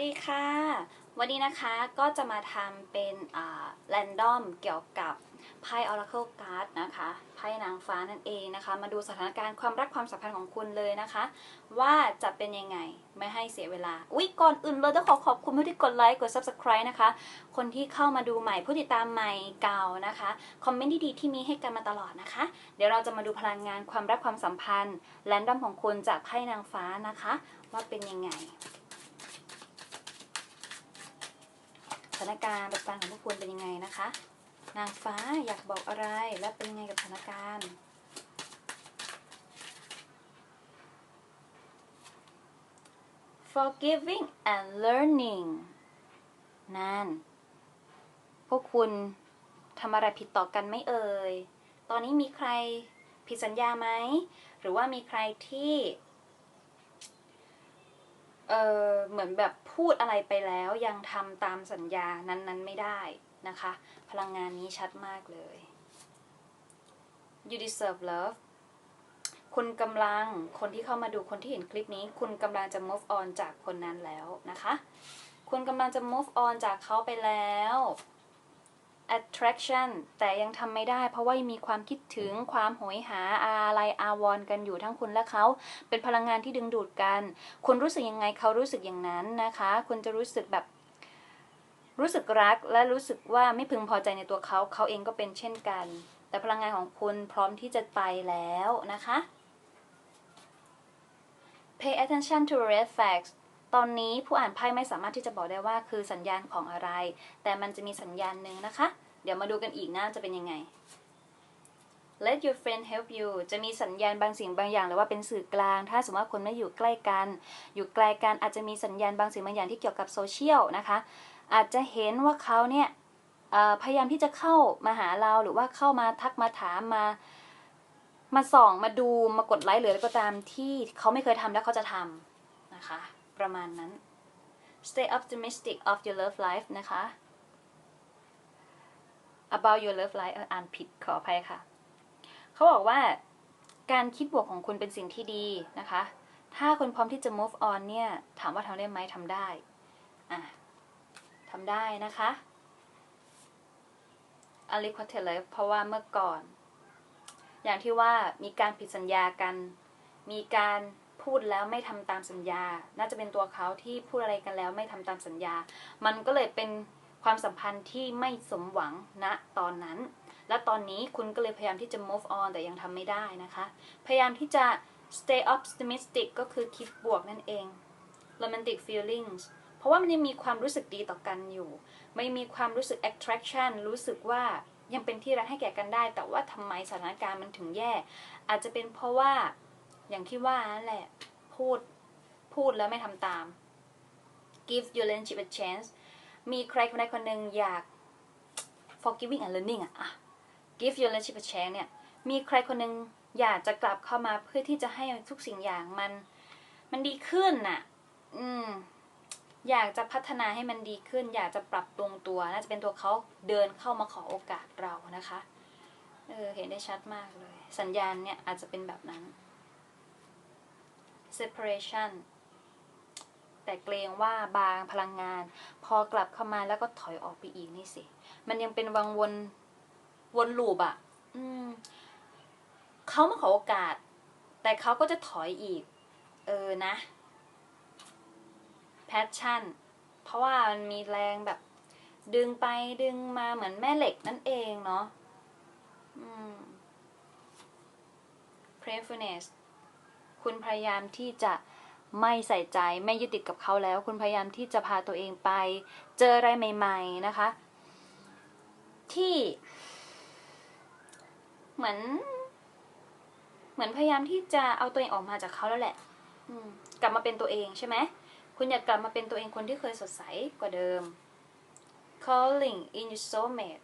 วัสดีค่ะ วันนี้นะคะก็จะมาทำเป็นแรนดอมเกี่ยวกับไพ่ Oracle Card นะคะไพ่นางฟ้านั่นเองนะคะ มาดูสถานการณ์ความรักความสัมพันธ์ของคุณเลยนะคะ ว่าจะเป็นยังไงไม่ให้เสียเวลาอุ๊ยก่อนอื่นเลยต้องขอขอบคุณผู้ที่กดไลค์กด Subscribe นะคะ คนที่เข้ามาดูใหม่ผู้ติดตามใหม่เก่านะคะ คอมเมนต์ดีๆที่มีให้กันมาตลอดนะคะ เดี๋ยวเราจะมาดูพลังงานความรักความสัมพันธ์แรนดอมของคุณจากไพ่นางฟ้านะคะ ว่าเป็นยังไง ส ถานการณ์ปัจจุบันของพวกคุณเป็นยังไงนะคะ นางฟ้าอยากบอกอะไรและเป็นยังไงกับสถานการณ์ forgiving and learning นั่น พวกคุณทำอะไรผิดต่อกันไม่เอ่ย ตอนนี้มีใครผิดสัญญาไหม หรือว่ามีใครที่ เออเหมือนแบบพูดอะไรไปแล้วยังทำตามสัญญานั้นๆไม่ได้นะคะ พลังงานนี้ชัดมากเลย you deserve love คุณกำลังคนที่เข้ามาดูคนที่เห็นคลิปนี้ คุณกำลังจะ move on จากคนนั้นแล้วนะคะ คุณกำลังจะ move on จากเขาไปแล้ว attraction แต่ยังทำไม่ได้เพราะว่ามีความคิดถึงความโหยหาอะไรอาวรกันอยู่ทั้งคุณและเขา เป็นพลังงานที่ดึงดูดกัน คุณรู้สึกยังไงเขารู้สึกอย่างนั้นนะคะ คุณจะรู้สึกแบบรู้สึกรักและรู้สึกว่าไม่พึงพอใจในตัวเขา เขาเองก็เป็นเช่นกัน แต่พลังงานของคุณพร้อมที่จะไปแล้วนะคะ pay attention to red flags ตอนนี้ผู้อ่านไพ่ไม่สามารถที่จะบอกได้ว่าคือสัญญาณของอะไร แต่มันจะมีสัญญาณหนึ่งนะคะ เดี๋ยวมาดูกันอีกนะจะเป็นยังไง let your friend help you จะมีสัญญาณบางสิ่งบางอย่างหรือว่าเป็นสื่อกลาง ถ้าสมมติว่าคนไม่อยู่ใกล้กัน อยู่ไกลกันอาจจะมีสัญญาณบางสิ่งบางอย่างที่เกี่ยวกับโซเชียลนะคะ อาจจะเห็นว่าเขาเนี่ยพยายามที่จะเข้ามาหาเราหรือว่าเข้ามาทักมาถามมามาส่องมาดูมากดไลค์หรืออะไรก็ตามที่เขาไม่เคยทำแล้วเขาจะทำนะคะ ประมาณนั้น stay optimistic of your love life นะคะ about your love life อ่านผิดขออภัยค่ะ เขาบอกว่าการคิดบวกของคุณเป็นสิ่งที่ดีนะคะ ถ้าคุณพร้อมที่จะ move on เนี่ย ถามว่าทำได้ไหมทำได้อะทำได้นะคะอลิควเทเลเพราะว่าเมื่อก่อน อย่างที่ว่ามีการผิดสัญญากัน มีการ พูดแล้วไม่ทำตามสัญญา น่าจะเป็นตัวเขาที่พูดอะไรกันแล้วไม่ทำตามสัญญา มันก็เลยเป็นความสัมพันธ์ที่ไม่สมหวังณตอนนั้น และตอนนี้คุณก็เลยพยายามที่จะ move on แต่ยังทำไม่ได้นะคะ พยายามที่จะ stay optimistic ก็คือคิดบวกนั่นเอง romantic feelings เพราะว่ามันยังมีความรู้สึกดีต่อกันอยู่ ไม่มีความรู้สึก attraction รู้สึกว่ายังเป็นที่รักให้แก่กันได้ แต่ว่าทำไมสถานการณ์มันถึงแย่ อาจจะเป็นเพราะว่า อย่างที่ว่านั่นแหละ พูด พูดแล้วไม่ทำตาม give your relationship a chance มีใครคนใดคนหนึ่งอยาก forgiving and learning อะอะ give your relationship a chance เนี่ย มีใครคนหนึ่งอยากจะกลับเข้ามาเพื่อที่จะให้ทุกสิ่งอย่างมัน มันดีขึ้นน่ะ อืม อยากจะพัฒนาให้มันดีขึ้น อยากจะปรับปรุงตัว น่าจะเป็นตัวเขาเดินเข้ามาขอโอกาสเรานะคะ เออ เห็นได้ชัดมากเลย สัญญาณเนี่ยอาจจะเป็นแบบนั้น separation แต่เกรงว่าบางพลังงาน พอกลับเข้ามาแล้วก็ถอยออกไปอีกนี่สิ มันยังเป็นวังวนวนลูปอะอืมเขามาขอโอกาส แต่เขาก็จะถอยอีก เออนะ passion เพราะว่ามันมีแรงแบบ ดึงไปดึงมาเหมือนแม่เหล็กนั่นเองเนาะ อืม prayerfulness คุณพยายามที่จะไม่ใส่ใจไม่ยึดติดกับเขาแล้ว คุณพยายามที่จะพาตัวเองไป เจออะไรใหม่ ๆนะคะ ที่ เหมือน เหมือนพยายามที่จะเอาตัวเองออกมาจากเขาแล้วแหละ อืม กลับมาเป็นตัวเองใช่ไหมคุณอยากกลับมาเป็นตัวเองคนที่เคยสดใสกว่าเดิม calling in your soulmate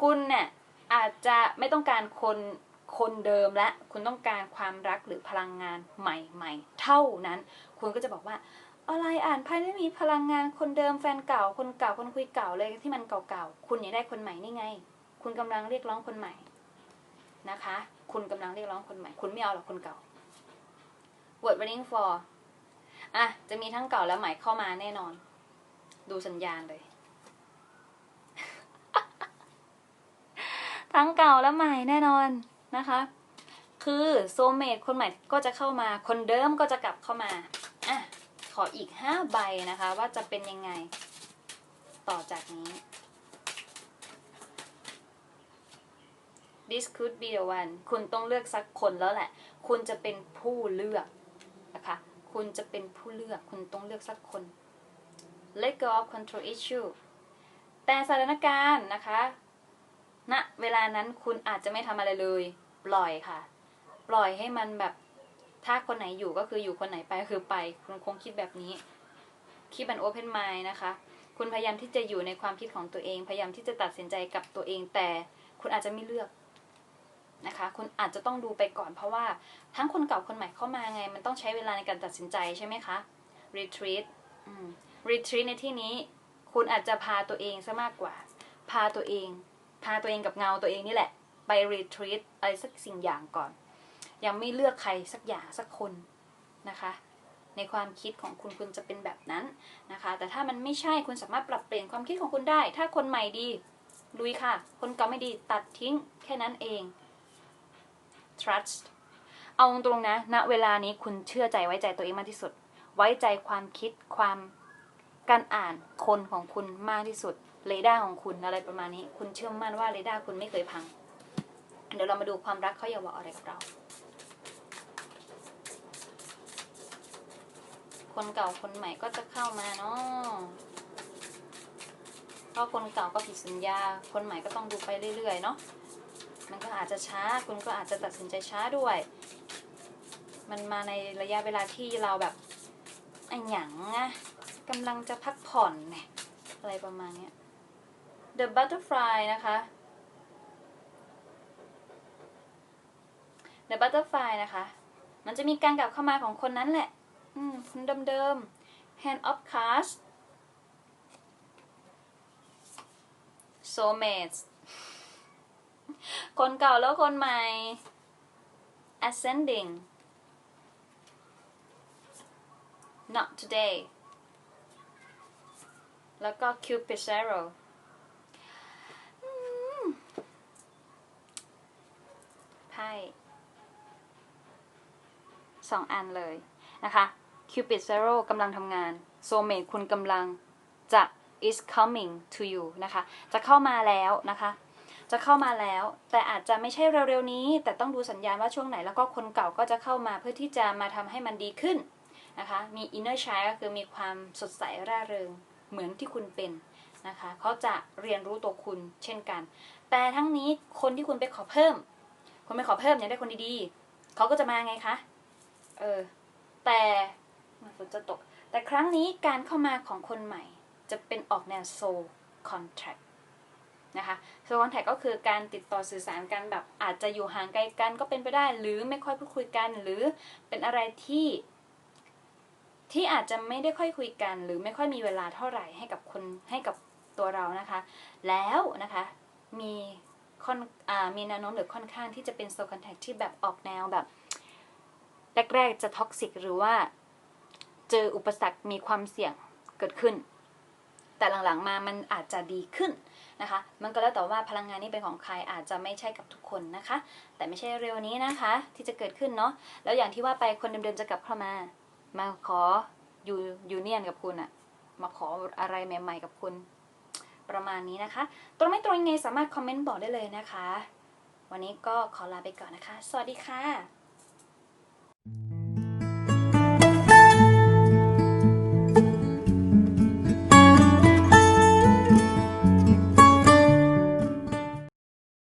คุณเนี่ยอาจจะไม่ต้องการคน คนเดิมและคุณต้องการความรักหรือพลังงานใหม่ๆ เท่านั้น คุณก็จะบอกว่าอะไรอ่านไพ่ไม่มีพลังงานคนเดิมแฟนเก่าคนเก่าคนคุยเก่าเลยที่มันเก่าๆคุณอยากได้คนใหม่นี่ไง คุณกำลังเรียกร้องคนใหม่นะคะ คุณกำลังเรียกร้องคนใหม่ คุณไม่เอาหรอกคนเก่า word running for อะจะมีทั้งเก่าและใหม่เข้ามาแน่นอน ดูสัญญาณเลย ทั้งเก่าและใหม่แน่นอน นะคะ คือโซเมตคนใหม่ก็จะเข้ามา คนเดิมก็จะกลับเข้ามาอะขออีกห้าใบนะคะ ว่าจะเป็นยังไง ต่อจากนี้ this could be the one คุณต้องเลือกสักคนแล้วแหละ คุณจะเป็นผู้เลือกนะคะ คุณจะเป็นผู้เลือก คุณต้องเลือกสักคน let go of control issue แต่สถานการณ์นะคะ ณเวลานั้นคุณอาจจะไม่ทำอะไรเลย ปล่อยค่ะ ปล่อยให้มันแบบถ้าคนไหนอยู่ก็คืออยู่คนไหนไปคือไป คุณคงคิดแบบนี้คิดเป็น open mind นะคะ คุณพยายามที่จะอยู่ในความคิดของตัวเอง พยายามที่จะตัดสินใจกับตัวเอง แต่คุณอาจจะไม่เลือกนะคะ คุณอาจจะต้องดูไปก่อน เพราะว่าทั้งคนเก่าคนใหม่เข้ามาไง มันต้องใช้เวลาในการตัดสินใจใช่ไหมคะ retreat อืม retreat ในที่นี้ คุณอาจจะพาตัวเองซะมากกว่า พาตัวเอง พาตัวเองกับเงาตัวเองนี่แหละ ไป retreat อะไรสักสิ่งอย่างก่อน ยังไม่เลือกใครสักอย่างสักคนนะคะ ในความคิดของคุณคุณจะเป็นแบบนั้นนะคะ แต่ถ้ามันไม่ใช่คุณสามารถปรับเปลี่ยนความคิดของคุณได้ ถ้าคนใหม่ดีลุยค่ะ คนเก่าไม่ดีตัดทิ้งแค่นั้นเอง trust เอาตรงๆนะณเวลานี้คุณเชื่อใจไว้ใจตัวเองมากที่สุด ไว้ใจความคิดความการอ่านคนของคุณมากที่สุด เรดาร์ของคุณอะไรประมาณนี้ คุณเชื่อมั่นว่าเรดาร์คุณไม่เคยพัง เดี๋ยวเรามาดูความรักเขาอยากบอกอะไรกับเรา คนเก่าคนใหม่ก็จะเข้ามาเนาะเพราะคนเก่าก็ผิดสัญญา คนใหม่ก็ต้องดูไปเรื่อยๆเนาะ มันก็อาจจะช้า คุณก็อาจจะตัดสินใจช้าด้วย มันมาในระยะเวลาที่เราแบบไอ้หยังอะกำลังจะพักผ่อนเนี่ยอะไรประมาณเนี้ย The butterfly นะคะ The butterfly นะคะ มันจะมีการกลับเข้ามาของคนนั้นแหละ อืมคนเดิมๆ hand of cards soulmates คนเก่าแล้วคนใหม่ ascending not today แล้วก็ cupid zero 2 อันเลยนะคะ Cupid Zero กำลังทำงาน Soulmate คุณกำลังจะ is coming to you นะคะ จะเข้ามาแล้วนะคะ จะเข้ามาแล้ว แต่อาจจะไม่ใช่เร็วๆนี้ แต่ต้องดูสัญญาณว่าช่วงไหน แล้วก็คนเก่าก็จะเข้ามาเพื่อที่จะมาทำให้มันดีขึ้นนะคะ มี inner child ก็คือมีความสดใสร่าเริงเหมือนที่คุณเป็นนะคะ เขาจะเรียนรู้ตัวคุณเช่นกัน แต่ทั้งนี้คนที่คุณไปขอเพิ่ม คนไปขอเพิ่มอยากได้คนดีๆ เขาก็จะมาไงคะ เออ แต่ฝนจะตก แต่ครั้งนี้การเข้ามาของคนใหม่ จะเป็นออกแนว soul contract นะคะ soul contract ก็คือการติดต่อสื่อสารกันแบบอาจจะอยู่ห่างไกลกันก็เป็นไปได้ หรือไม่ค่อยพูดคุยกัน หรือเป็นอะไรที่ ที่อาจจะไม่ได้ค่อยคุยกัน หรือไม่ค่อยมีเวลาเท่าไหร่ให้กับคนให้กับตัวเรานะคะ แล้วนะคะมีค่อนอมีแนวโน้มหรือค่อนข้างที่จะเป็น soul contact ที่แบบออกแนวแบบ แรก ๆ จะท็อกซิกหรือว่า เจออุปสรรคมีความเสี่ยงเกิดขึ้น แต่หลังๆมามันอาจจะดีขึ้นนะคะ มันก็แล้วแต่ว่าพลังงานนี้เป็นของใครอาจจะไม่ใช่กับทุกคนนะคะ แต่ไม่ใช่เร็วนี้นะคะ ที่จะเกิดขึ้นเนาะแล้วอย่างที่ว่าไปคนเดิมๆจะกลับเข้ามา มาขออยู่ยูเนียนกับคุณอะมาขออะไรใหม่ ๆ กับคุณประมาณนี้นะคะ ตรงไม่ตรงยังไงสามารถคอมเมนต์บอกได้เลยนะคะ วันนี้ก็ขอลาไปก่อนนะคะ สวัสดีค่ะ